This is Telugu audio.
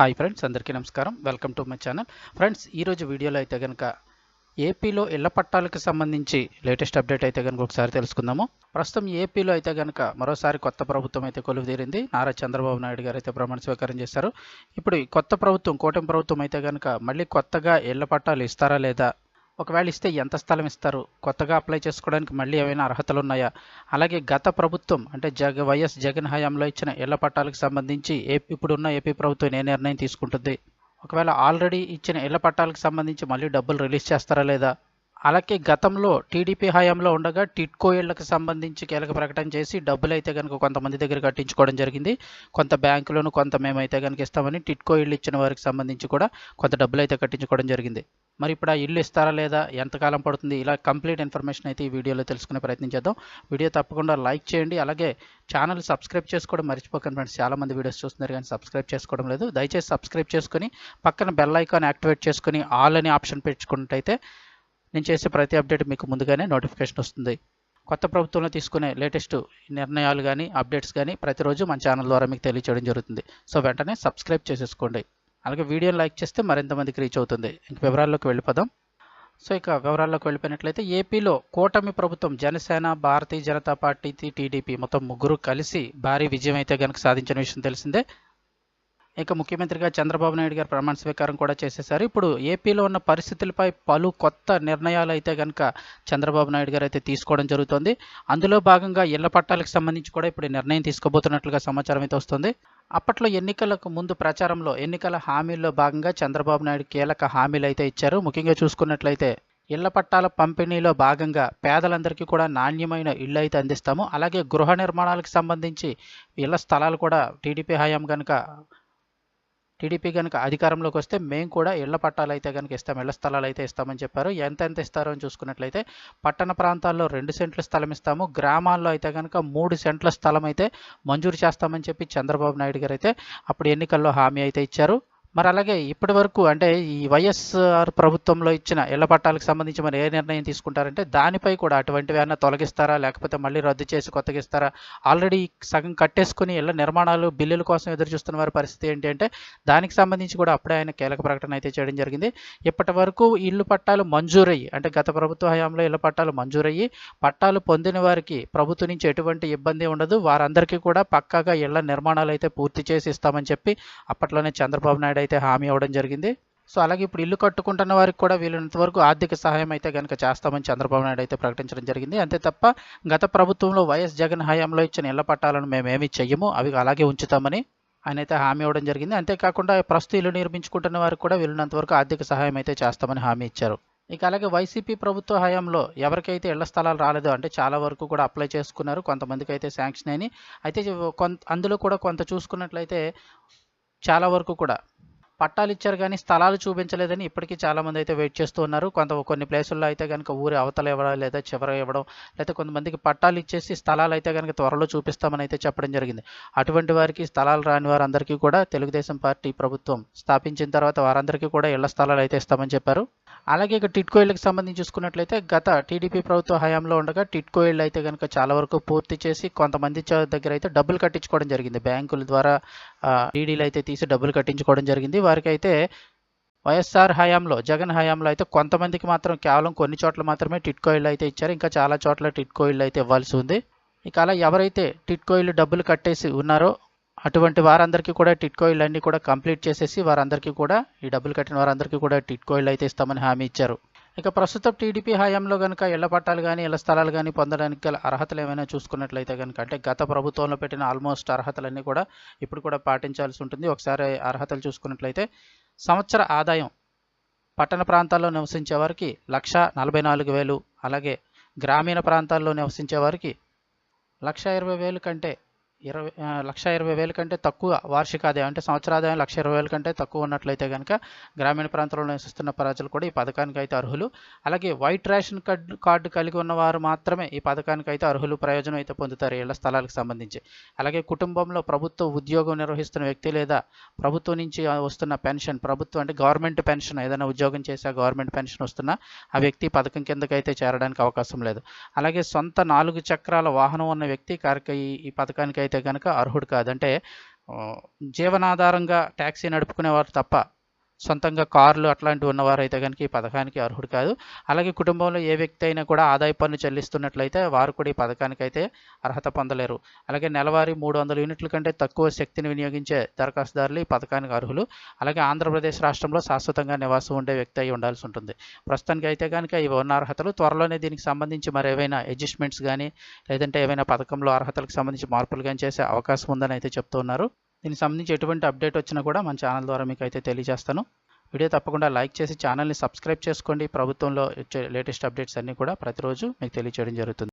హాయ్ ఫ్రెండ్స్ అందరికీ నమస్కారం. Welcome to my channel. Friends ఈరోజు వీడియోలో అయితే కనుక ఏపీలో ఇళ్ళ పట్టాలకు సంబంధించి లేటెస్ట్ అప్డేట్ అయితే కనుక ఒకసారి తెలుసుకుందాము. ప్రస్తుతం ఏపీలో అయితే కనుక మరోసారి కొత్త ప్రభుత్వం అయితే కొలువు తీరింది నారా చంద్రబాబు నాయుడు గారు అయితే ప్రమాణ స్వీకారం చేశారు. ఇప్పుడు ఈ కొత్త ప్రభుత్వం కూటమి ప్రభుత్వం అయితే కనుక మళ్ళీ కొత్తగా ఇళ్ళ పట్టాలు ఇస్తారా లేదా ఒకవేళ ఇస్తే ఎంత స్థలం ఇస్తారు? కొత్తగా అప్లై చేసుకోవడానికి మళ్ళీ ఏమైనా అర్హతలు ఉన్నాయా అలాగే గత ప్రభుత్వం అంటే జగ వైఎస్ జగన్ హయాంలో ఇచ్చిన ఇళ్ళ పట్టాలకు సంబంధించి ఏపీ ఇప్పుడున్న ఏపీ ప్రభుత్వం ఏ నిర్ణయం తీసుకుంటుంది? ఒకవేళ ఆల్రెడీ ఇచ్చిన ఇళ్ళ పట్టాలకు సంబంధించి మళ్ళీ డబ్బులు రిలీజ్ చేస్తారా లేదా? అలాగే గతంలో టీడీపీ హయాంలో ఉండగా టిట్కో ఇళ్ళకు సంబంధించి కీలక ప్రకటన చేసి డబ్బులు అయితే కనుక కొంతమంది దగ్గర కట్టించుకోవడం జరిగింది. కొంత బ్యాంకులోను కొంత మేమైతే కనుక ఇస్తామని టిట్కో ఇళ్ళు ఇచ్చిన వారికి సంబంధించి కూడా కొంత డబ్బులు అయితే కట్టించుకోవడం జరిగింది. మరి ఇప్పుడు ఆ ఇల్లు ఇస్తారా లేదా ఎంతకాలం పడుతుంది ఇలా కంప్లీట్ ఇన్ఫర్మేషన్ అయితే ఈ వీడియోలో తెలుసుకునే ప్రయత్నం చేద్దాం. వీడియో తప్పకుండా లైక్ చేయండి అలాగే ఛానల్ సబ్స్క్రైబ్ చేసుకోవడం మర్చిపోకండి ఫ్రెండ్స్. చాలామంది వీడియోస్ చూస్తున్నారు కానీ సబ్స్క్రైబ్ చేసుకోవడం లేదు. దయచేసి సబ్స్క్రైబ్ చేసుకుని పక్కన బెల్ ఐకాన్ యాక్టివేట్ చేసుకుని ఆల్ అనే ఆప్షన్ పెట్టుకున్నట్టయితే నేను చేసే ప్రతి అప్డేట్ మీకు ముందుగానే నోటిఫికేషన్ వస్తుంది. కొత్త ప్రభుత్వంలో తీసుకునే లేటెస్ట్ నిర్ణయాలు కానీ అప్డేట్స్ కానీ ప్రతిరోజు మన ఛానల్ ద్వారా మీకు తెలియచేయడం జరుగుతుంది. సో వెంటనే సబ్స్క్రైబ్ చేసేసుకోండి. అలాగే వీడియోని లైక్ చేస్తే మరింత మందికి రీచ్ అవుతుంది. ఇంక వివరాల్లోకి వెళ్ళిపోదాం. సో ఇక వివరాల్లోకి వెళ్ళిపోయినట్లయితే ఏపీలో కూటమి ప్రభుత్వం జనసేన భారతీయ జనతా పార్టీ టీడీపీ మొత్తం ముగ్గురు కలిసి భారీ విజయం అయితే కనుక సాధించిన విషయం తెలిసిందే. ఇక ముఖ్యమంత్రిగా చంద్రబాబు నాయుడు గారు ప్రమాణ స్వీకారం కూడా చేసేశారు ఇప్పుడు ఏపీలో ఉన్న పరిస్థితులపై పలు కొత్త నిర్ణయాలు అయితే కనుక చంద్రబాబు నాయుడు గారు అయితే తీసుకోవడం జరుగుతుంది. అందులో భాగంగా ఇళ్ళ పట్టాలకు సంబంధించి కూడా ఇప్పుడు నిర్ణయం తీసుకోబోతున్నట్లుగా సమాచారం అయితే వస్తుంది. అప్పట్లో ఎన్నికలకు ముందు ప్రచారంలో ఎన్నికల హామీల్లో భాగంగా చంద్రబాబు నాయుడు కీలక హామీలు అయితే ఇచ్చారు. ముఖ్యంగా చూసుకున్నట్లయితే ఇళ్ళ పట్టాల పంపిణీలో భాగంగా పేదలందరికీ కూడా నాణ్యమైన ఇళ్ళు అయితే అందిస్తాము. అలాగే గృహ నిర్మాణాలకు సంబంధించి ఇళ్ళ స్థలాలు కూడా టీడీపీ హయాం కనుక టీడీపీ కనుక అధికారంలోకి వస్తే మేము కూడా ఇళ్ళ పట్టాలు అయితే కనుక ఇస్తాం ఇళ్ళ స్థలాలు అయితే ఇస్తామని చెప్పారు. ఎంత ఎంత ఇస్తారో అని చూసుకున్నట్లయితే పట్టణ ప్రాంతాల్లో రెండు సెంట్ల స్థలం ఇస్తాము. గ్రామాల్లో అయితే కనుక మూడు సెంట్ల స్థలం అయితే మంజూరు చేస్తామని చెప్పి చంద్రబాబు నాయుడు గారు అయితే అప్పుడు ఎన్నికల్లో హామీ అయితే ఇచ్చారు. మరి అలాగే ఇప్పటి వరకు అంటే ఈ వైఎస్ఆర్ ప్రభుత్వంలో ఇచ్చిన ఇళ్ళ పట్టాలకు సంబంధించి మరి ఏ నిర్ణయం తీసుకుంటారంటే దానిపై కూడా అటువంటివి ఏమైనా తొలగిస్తారా? లేకపోతే మళ్ళీ రద్దు చేసి కొత్తగా ఇస్తారా ఆల్రెడీ సగం కట్టేసుకుని ఇళ్ళ నిర్మాణాలు బిల్లుల కోసం ఎదురు చూస్తున్న వారి పరిస్థితి ఏంటి అంటే దానికి సంబంధించి కూడా అప్పుడే ఆయన కీలక ప్రకటన అయితే చేయడం జరిగింది. ఇప్పటి వరకు ఇల్లు పట్టాలు మంజూరయ్యి అంటే గత ప్రభుత్వ హయాంలో ఇళ్ళ పట్టాలు మంజూరయ్యి పట్టాలు పొందిన వారికి ప్రభుత్వం నుంచి ఎటువంటి ఇబ్బంది ఉండదు. వారందరికీ కూడా పక్కాగా ఇళ్ళ నిర్మాణాలు అయితే పూర్తి చేసి ఇస్తామని చెప్పి అప్పట్లోనే చంద్రబాబు నాయుడు అయితే హామీ అవ్వడం జరిగింది. సో అలాగే ఇప్పుడు ఇల్లు కట్టుకుంటున్న వారికి కూడా వీలైనంత వరకు ఆర్థిక సహాయం అయితే కనుక చేస్తామని చంద్రబాబు నాయుడు అయితే ప్రకటించడం జరిగింది. అంతే తప్ప గత ప్రభుత్వంలో వైఎస్ జగన్ హయాంలో ఇచ్చిన ఇళ్ళ పట్టాలను మేమేమి చెయ్యము అవి అలాగే ఉంచుతామని ఆయన అయితే హామీ ఇవ్వడం జరిగింది. అంతేకాకుండా ప్రస్తుత ఇల్లు నిర్మించుకుంటున్న వారికి కూడా వీలైనంత వరకు ఆర్థిక సహాయం అయితే చేస్తామని హామీ ఇచ్చారు. ఇక అలాగే వైసీపీ ప్రభుత్వ హయాంలో ఎవరికైతే ఇళ్ళ స్థలాలు రాలేదో అంటే చాలా వరకు కూడా అప్లై చేసుకున్నారు. కొంతమందికి అయితే శాంక్షన్ అయినాయి. అయితే కొంత అందులో కూడా కొంత చూసుకున్నట్లయితే చాలా వరకు కూడా పట్టాలు ఇచ్చారు కానీ స్థలాలు చూపించలేదని ఇప్పటికీ చాలా మంది అయితే వెయిట్ చేస్తూ ఉన్నారు. కొంత కొన్ని ప్లేసుల్లో అయితే కనుక ఊరి అవతల ఇవ్వడం లేదా చివర ఇవ్వడం లేదా కొంతమందికి పట్టాలు ఇచ్చేసి స్థలాలు అయితే కనుక త్వరలో చూపిస్తామని అయితే చెప్పడం జరిగింది. అటువంటి వారికి స్థలాలు రాని వారందరికీ కూడా తెలుగుదేశం పార్టీ ప్రభుత్వం స్థాపించిన తర్వాత వారందరికీ కూడా ఇళ్ళ స్థలాలు అయితే ఇస్తామని చెప్పారు. అలాగే ఇక టిట్కోయిల్కి సంబంధించి చూసుకున్నట్లయితే గత టీడీపీ ప్రభుత్వ హయాంలో ఉండగా టిట్కోయిల్ అయితే కనుక చాలా వరకు పూర్తి చేసి కొంతమంది దగ్గర అయితే డబ్బులు కట్టించుకోవడం జరిగింది. బ్యాంకుల ద్వారా డీడీలు అయితే తీసి డబ్బులు కట్టించుకోవడం జరిగింది. వారికి అయితే వైఎస్ఆర్ హయాంలో జగన్ హయాంలో అయితే కొంతమందికి మాత్రం కేవలం కొన్ని చోట్ల మాత్రమే టిట్కోయిల్ అయితే ఇచ్చారు. ఇంకా చాలా చోట్ల టిట్కోయిల్ అయితే ఇవ్వాల్సి ఉంది. ఇక అలా ఎవరైతే టిట్కోయిల్ డబ్బులు కట్టేసి ఉన్నారో అటువంటి వారందరికీ కూడా టిట్కోయిల్ అన్నీ కూడా కంప్లీట్ చేసేసి వారందరికీ కూడా ఈ డబ్బులు కట్టిన వారందరికీ కూడా టిట్కోయిల్ అయితే ఇస్తామని హామీ ఇచ్చారు. ఇక ప్రస్తుతం టీడీపీ హయాంలో కనుక ఇళ్ళ పట్టాలు కానీ ఇళ్ళ స్థలాలు కానీ పొందడానికి గల అర్హతలు ఏమైనా చూసుకున్నట్లయితే కనుక అంటే గత ప్రభుత్వంలో పెట్టిన ఆల్మోస్ట్ అర్హతలన్నీ కూడా ఇప్పుడు కూడా పాటించాల్సి ఉంటుంది. ఒకసారి అర్హతలు చూసుకున్నట్లయితే సంవత్సర ఆదాయం పట్టణ ప్రాంతాల్లో నివసించే వారికి లక్ష నలభై నాలుగు వేలు అలాగే గ్రామీణ ప్రాంతాల్లో నివసించే వారికి లక్ష ఇరవై వేలు కంటే ఇరవై లక్ష ఇరవై వేల కంటే తక్కువ వార్షిక ఆదాయం అంటే సంవత్సర ఆదాయం లక్ష ఇరవై వేల కంటే తక్కువ ఉన్నట్లయితే కనుక గ్రామీణ ప్రాంతంలో నివసిస్తున్న ప్రజలు కూడా ఈ పథకానికి అయితే అర్హులు. అలాగే వైట్ రేషన్ కార్డు కార్డు కలిగి ఉన్నవారు మాత్రమే ఈ పథకానికి అయితే అర్హులు ప్రయోజనం అయితే పొందుతారు ఇళ్ళ స్థలాలకు సంబంధించి. అలాగే కుటుంబంలో ప్రభుత్వ ఉద్యోగం నిర్వహిస్తున్న వ్యక్తి లేదా ప్రభుత్వం నుంచి వస్తున్న పెన్షన్ ప్రభుత్వం అంటే గవర్నమెంట్ పెన్షన్ ఏదైనా ఉద్యోగం చేసే గవర్నమెంట్ పెన్షన్ వస్తున్నా ఆ వ్యక్తి పథకం కిందకైతే చేరడానికి అవకాశం లేదు. అలాగే సొంత నాలుగు చక్రాల వాహనం ఉన్న వ్యక్తి ఈ ఈ పథకానికి అయితే కనుక అర్హుడు కాదంటే జీవనాధారంగా ట్యాక్సీ నడుపుకునేవారు తప్ప సొంతంగా కార్లు అట్లాంటివి ఉన్నవారు అయితే కనుక ఈ పథకానికి అర్హుడు కాదు. అలాగే కుటుంబంలో ఏ వ్యక్తి అయినా కూడా ఆదాయ పన్ను చెల్లిస్తున్నట్లయితే వారు కూడా ఈ పథకానికి అయితే అర్హత పొందలేరు. అలాగే నెలవారీ మూడు వందల యూనిట్ల కంటే తక్కువ శక్తిని వినియోగించే దరఖాస్తుదారులు ఈ పథకానికి అర్హులు. అలాగే ఆంధ్రప్రదేశ్ రాష్ట్రంలో శాశ్వతంగా నివాసం ఉండే వ్యక్తి అయి ఉండాల్సి ఉంటుంది. ప్రస్తుతానికి అయితే కనుక ఇవి ఉన్న అర్హతలు. త్వరలోనే దీనికి సంబంధించి మరి ఏవైనా అడ్జస్ట్మెంట్స్ కానీ లేదంటే ఏవైనా పథకంలో అర్హతలకు సంబంధించి మార్పులు కానీ చేసే అవకాశం ఉందని అయితే చెప్తున్నారు దీనికి సంబంధించి ఎటువంటి అప్డేట్ వచ్చినా కూడా మన ఛానల్ ద్వారా మీకు అయితే తెలియజేస్తాను. వీడియో తప్పకుండా లైక్ చేసి ఛానల్ని సబ్స్క్రైబ్ చేసుకోండి. ప్రభుత్వంలో వచ్చే లేటెస్ట్ అప్డేట్స్ అన్నీ కూడా ప్రతిరోజు మీకు తెలియచేయడం జరుగుతుంది.